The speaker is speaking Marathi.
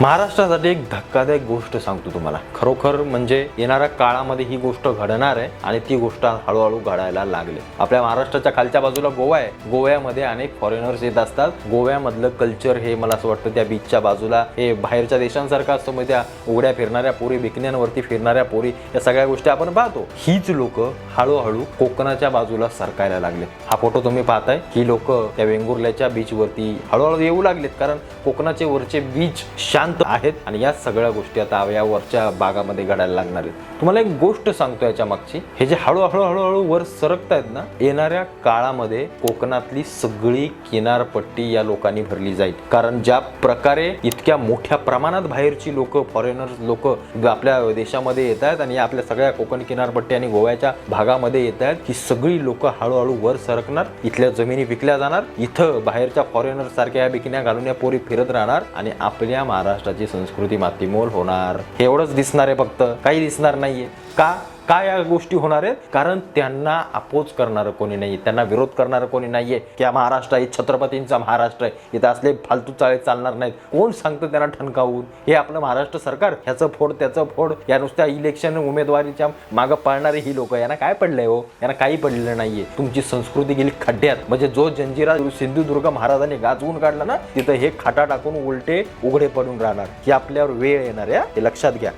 महाराष्ट्रासाठी एक धक्कादायक गोष्ट सांगतो तुम्हाला. खरोखर म्हणजे येणाऱ्या काळामध्ये ही गोष्ट घडणार आहे आणि ती गोष्ट हळूहळू घडायला लागली. आपल्या महाराष्ट्राच्या खालच्या बाजूला गोवा आहे. गोव्यामध्ये अनेक फॉरेनर्स येत असतात. गोव्यामधलं कल्चर हे मला असं वाटतं त्या बीचच्या बाजूला हे बाहेरच्या देशांसारखं असतो. म्हणजे त्या उघड्या फिरणाऱ्या पोरी बिकण्यांवरती फिरणाऱ्या पोरी या सगळ्या गोष्टी आपण पाहतो. हीच लोक हळूहळू कोकणाच्या बाजूला सरकायला लागले हा फोटो तुम्ही पाहताय. ही लोक त्या वेंगुर्ल्याच्या बीचवरती हळूहळू येऊ लागलेत. कारण कोकणाचे वरचे बीच शांत आहेत आणि या सगळ्या गोष्टी आता अवयावरच्या भागामध्ये घडायला लागणार आहेत. तुम्हाला एक गोष्ट सांगतो याच्या मागची. हे जे हळूहळू हळूहळू वर सरकत आहेत ना येणाऱ्या काळामध्ये कोकणातली सगळी किनारपट्टी या लोकांनी भरली जाईल. कारण ज्या प्रकारे इतक्या मोठ्या प्रमाणात बाहेरची लोक फॉरेनर्स लोक आपल्या देशामध्ये येत आहेत आणि या आपल्या सगळ्या कोकण किनारपट्टी आणि गोव्याच्या भागामध्ये येत आहेत ही सगळी लोक हळूहळू वर सरकणार इथल्या जमिनी विकल्या जाणार इथं बाहेरच्या फॉरेनर सारख्या या बिकिन्या घालून या पोरी फिरत राहणार आणि आपल्या महाराष्ट्राची संस्कृती मातीमोल होणार. एवढंच दिसणार आहे फक्त. काही दिसणार नाहीये. का? का या गोष्टी होणार आहेत? कारण त्यांना अपोज करणारं कोणी नाही त्यांना विरोध करणारं कोणी नाहीये. की महाराष्ट्र आहे? छत्रपतींचा महाराष्ट्र आहे. इथं असले फालतू चाळे चालणार नाहीत. कोण सांगतं त्यांना ठणकावून? हे आपलं महाराष्ट्र सरकार. ह्याचं फोड त्याचं फोड. या नुसत्या इलेक्शन उमेदवारीच्या मागं पाळणारे ही लोक. यांना काय पडलंय हो? यांना काही पडलेलं नाहीये. तुमची संस्कृती गेली खड्ड्यात. म्हणजे जो जंजिरा सिंधुदुर्ग महाराजांनी गाजवून काढला ना तिथं हे खाटा टाकून उलटे उघडे पडून राहणार. ही आपल्यावर वेळ येणार या? हे लक्षात घ्या.